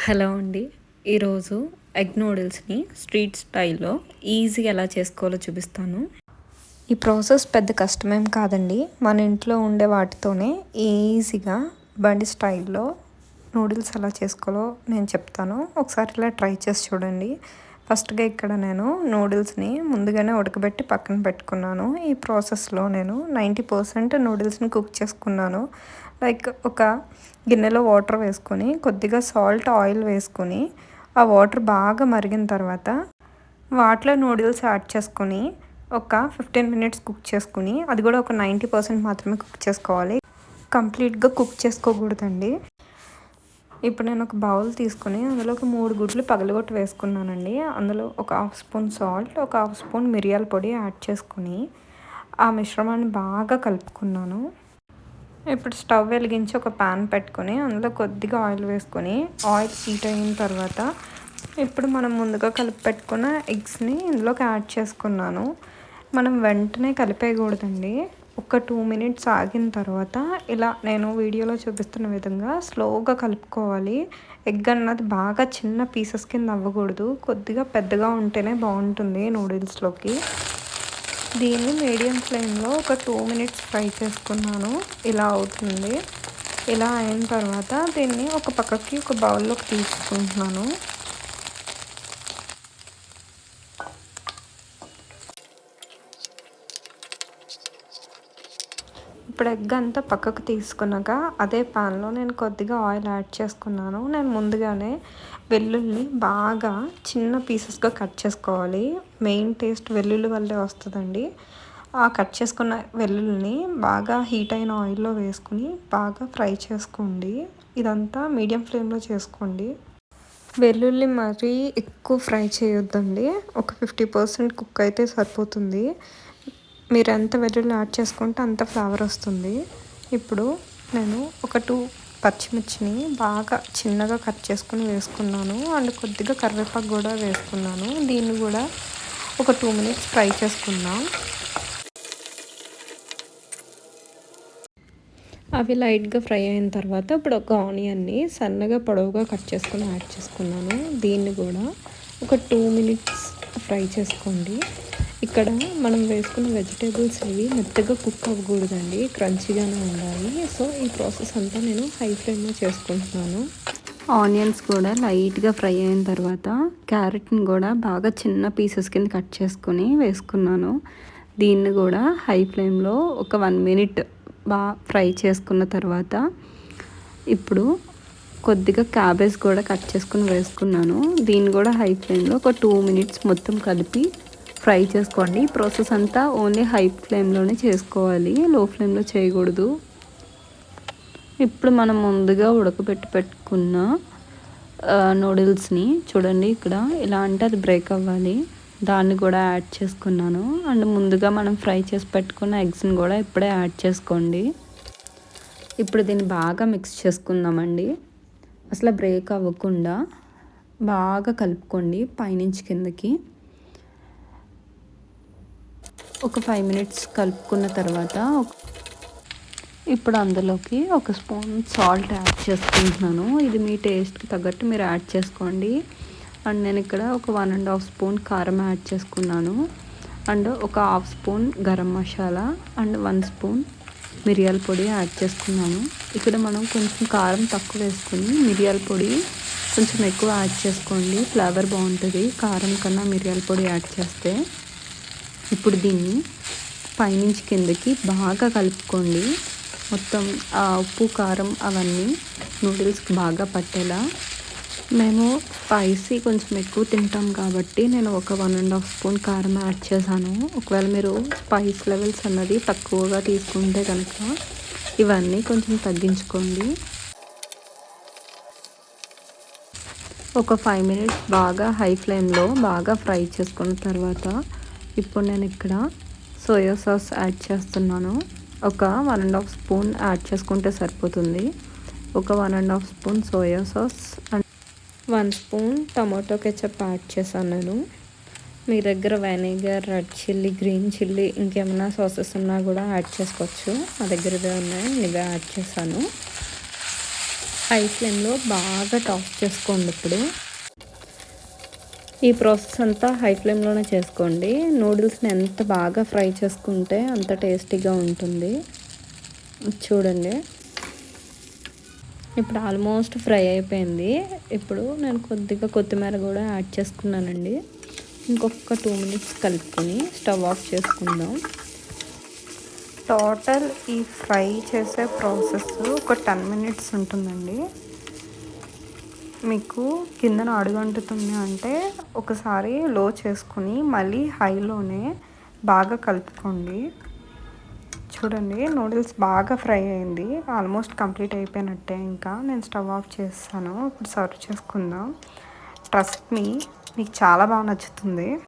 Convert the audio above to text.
Hello అండి. ఈరోజు egg నూడిల్స్ని street స్టైల్లో ఈజీగా ఎలా చేసుకోవాలో చూపిస్తాను. ఈ ప్రాసెస్ పెద్ద కష్టమేం కాదండి. మన ఇంట్లో ఉండే వాటితోనే ఈజీగా బండి స్టైల్లో నూడిల్స్ ఎలా చేసుకోవాలో నేను చెప్తాను. ఒకసారి ఇలా ట్రై చేసి చూడండి. ఫస్ట్గా ఇక్కడ నేను నూడిల్స్ని ముందుగానే ఉడకబెట్టి పక్కన పెట్టుకున్నాను. ఈ ప్రాసెస్లో నేను నైంటీ పర్సెంట్ నూడిల్స్ని కుక్ చేసుకున్నాను. లైక్ ఒక గిన్నెలో వాటర్ వేసుకొని కొద్దిగా సాల్ట్ ఆయిల్ వేసుకొని ఆ వాటర్ బాగా మరిగిన తర్వాత వాటిలో నూడిల్స్ యాడ్ చేసుకొని ఒక ఫిఫ్టీన్ మినిట్స్ కుక్ చేసుకుని అది కూడా ఒక నైంటీ పర్సెంట్ మాత్రమే కుక్ చేసుకోవాలి. కంప్లీట్గా కుక్ చేసుకోకూడదండి. ఇప్పుడు నేను ఒక బౌల్ తీసుకొని అందులో ఒక మూడు గుడ్లు పగలగొట్టి వేసుకున్నానండి. అందులో ఒక హాఫ్ స్పూన్ సాల్ట్ ఒక హాఫ్ స్పూన్ మిరియాల పొడి యాడ్ చేసుకుని ఆ మిశ్రమాన్ని బాగా కలుపుకున్నాను. ఇప్పుడు స్టవ్ వెలిగించి ఒక ప్యాన్ పెట్టుకొని అందులో కొద్దిగా ఆయిల్ వేసుకొని ఆయిల్ హీట్ అయిన తర్వాత ఇప్పుడు మనం ముందుగా కలిపి పెట్టుకున్న ఎగ్స్ని ఇందులోకి యాడ్ చేసుకున్నాను. మనం వెంటనే కలిపేయకూడదండి. ఒక టూ మినిట్స్ ఆగిన తర్వాత ఇలా నేను వీడియోలో చూపిస్తున్న విధంగా స్లోగా కలుపుకోవాలి. ఎగ్ అన్నది బాగా చిన్న పీసెస్ కింద అవ్వకూడదు. కొద్దిగా పెద్దగా ఉంటేనే బాగుంటుంది నూడిల్స్లోకి. దీన్ని మీడియం ఫ్లేమ్లో ఒక టూ మినిట్స్ ఫ్రై చేసుకున్నాను. ఇలా అవుతుంది. ఇలా అయిన తర్వాత దీన్ని ఒక పక్కకి ఒక బౌల్లోకి తీసుకుంటున్నాను. ఇప్పుడు ఎగ్ అంతా పక్కకు తీసుకున్నాక అదే పాన్లో నేను కొద్దిగా ఆయిల్ యాడ్ చేసుకున్నాను. నేను ముందుగానే వెల్లుల్లి బాగా చిన్న పీసెస్గా కట్ చేసుకోవాలి. మెయిన్ టేస్ట్ వెల్లుల్లి వల్లే వస్తుందండి. ఆ కట్ చేసుకున్న వెల్లుల్లిని బాగా హీట్ అయిన ఆయిల్లో వేసుకుని బాగా ఫ్రై చేసుకోండి. ఇదంతా మీడియం ఫ్లేమ్లో చేసుకోండి. వెల్లుల్లి మరీ ఎక్కువ ఫ్రై చేయొద్దండి. ఒక ఫిఫ్టీ పర్సెంట్ కుక్ అయితే సరిపోతుంది. మీరు ఎంత వెల్లుల్లి యాడ్ చేసుకుంటే అంత ఫ్లేవర్ వస్తుంది. ఇప్పుడు నేను ఒక టూ పచ్చిమిర్చిని బాగా చిన్నగా కట్ చేసుకుని వేసుకున్నాను. అండ్ కొద్దిగా కరివేపాకు కూడా వేసుకున్నాను. దీన్ని కూడా ఒక టూ మినిట్స్ ఫ్రై చేసుకుందాం. అవి లైట్గా ఫ్రై అయిన తర్వాత ఇప్పుడు ఒక ఆనియన్ని సన్నగా పొడవుగా కట్ చేసుకొని యాడ్ చేసుకున్నాను. దీన్ని కూడా ఒక టూ మినిట్స్ ఫ్రై చేసుకోండి. ఇక్కడ మనం వేసుకున్న వెజిటేబుల్స్ ఇవి మెత్తగా కుక్ అవ్వకూడదండి క్రంచీగానే ఉండాలి. సో ఈ ప్రాసెస్ అంతా నేను హై ఫ్లేమ్లో చేసుకుంటున్నాను. ఆనియన్స్ కూడా లైట్గా ఫ్రై అయిన తర్వాత క్యారెట్ని కూడా బాగా చిన్న పీసెస్ కింద కట్ చేసుకుని వేసుకున్నాను. దీన్ని కూడా హై ఫ్లేమ్లో ఒక వన్ మినిట్ బాగా ఫ్రై చేసుకున్న తర్వాత ఇప్పుడు కొద్దిగా క్యాబేజ్ కూడా కట్ చేసుకుని వేసుకున్నాను. దీన్ని కూడా హై ఫ్లేమ్లో ఒక టూ మినిట్స్ మొత్తం కలిపి ఫ్రై చేసుకోండి. ప్రాసెస్ అంతా ఓన్లీ హై ఫ్లేమ్లోనే చేసుకోవాలి. లో ఫ్లేమ్లో చేయకూడదు. ఇప్పుడు మనం ముందుగా ఉడకబెట్టి పెట్టుకున్న నూడిల్స్ని చూడండి ఇక్కడ. ఇలా అంటే అది బ్రేక్ అవ్వాలి. దాన్ని కూడా యాడ్ చేసుకున్నాను. అండ్ ముందుగా మనం ఫ్రై చేసి పెట్టుకున్న ఎగ్స్ని కూడా ఇప్పుడే యాడ్ చేసుకోండి. ఇప్పుడు దీన్ని బాగా మిక్స్ చేసుకుందామండి. అసలు బ్రేక్ అవ్వకుండా బాగా కలుపుకోండి పైనుంచి కిందకి. ఒక ఫైవ్ మినిట్స్ కలుపుకున్న తర్వాత ఇప్పుడు అందులోకి ఒక స్పూన్ సాల్ట్ యాడ్ చేసుకుంటున్నాను. ఇది మీ టేస్ట్కి తగ్గట్టు మీరు యాడ్ చేసుకోండి. అండ్ నేను ఇక్కడ ఒక వన్ అండ్ హాఫ్ స్పూన్ కారం యాడ్ చేసుకున్నాను. అండ్ ఒక half spoon garam masala and one spoon మిరియాల పొడి యాడ్ చేసుకున్నాను. ఇక్కడ మనం కొంచెం కారం తక్కువ వేసుకుని మిరియాల పొడి కొంచెం ఎక్కువ యాడ్ చేసుకోండి. ఫ్లేవర్ బాగుంటుంది. కారం కన్నా మిరియాల పొడి యాడ్ చేస్తే. ఇప్పుడు దీన్ని పైనుంచి కిందకి బాగా కలుపుకోండి. మొత్తం ఆ ఉప్పు కారం అవన్నీ నూడిల్స్కి బాగా పట్టేలా. మేము స్పైసీ కొంచెం ఎక్కువ తింటాం కాబట్టి నేను ఒక వన్ అండ్ హాఫ్ స్పూన్ కారం యాడ్ చేశాను. ఒకవేళ మీరు స్పైస్ లెవెల్స్ అన్నది తక్కువగా తీసుకుంటే కనుక ఇవన్నీ కొంచెం తగ్గించుకోండి. ఒక ఫైవ్ మినిట్స్ బాగా హై ఫ్లేమ్లో బాగా ఫ్రై చేసుకున్న తర్వాత ఇప్పుడు నేను ఇక్కడ సోయా సాస్ యాడ్ చేస్తున్నాను. ఒక one and half spoon add చేసుకుంటే సరిపోతుంది. ఒక one and half spoon soya sauce and one spoon tomato ketchup add చేశాను నేను. మీ దగ్గర vinegar red chilli green chilli ఇంకేమైనా సాసెస్ ఉన్నా కూడా యాడ్ చేసుకోవచ్చు. మా దగ్గర ఇవే ఉన్నాయి ఇవే యాడ్ చేశాను. హై ఫ్లేమ్లో బాగా టాస్ చేసుకోండి ఇప్పుడు. ఈ ప్రాసెస్ అంతా హై ఫ్లేమ్లోనే చేసుకోండి. నూడిల్స్ని ఎంత బాగా ఫ్రై చేసుకుంటే అంత టేస్టీగా ఉంటుంది. చూడండి. ఇప్పుడు ఆల్మోస్ట్ ఫ్రై అయిపోయింది. ఇప్పుడు నేను కొద్దిగా కొత్తిమీర కూడా యాడ్ చేసుకున్నానండి. ఇంకొక టూ మినిట్స్ కలుపుకొని స్టవ్ ఆఫ్ చేసుకుందాం. టోటల్ ఈ ఫ్రై చేసే ప్రాసెస్ ఒక టెన్ మినిట్స్ ఉంటుందండి. మీకు కిందన అడుగంటుతుంది అంటే ఒకసారి లో చేసుకుని మళ్ళీ హైలోనే బాగా కలుపుకోండి. చూడండి నూడిల్స్ బాగా ఫ్రై అయింది. ఆల్మోస్ట్ కంప్లీట్ అయిపోయినట్టే ఇంకా. నేను స్టవ్ ఆఫ్ చేస్తాను. ఇప్పుడు సర్వ్ చేసుకుందాం. ట్రస్ట్ మీ మీకు చాలా బాగా నచ్చుతుంది.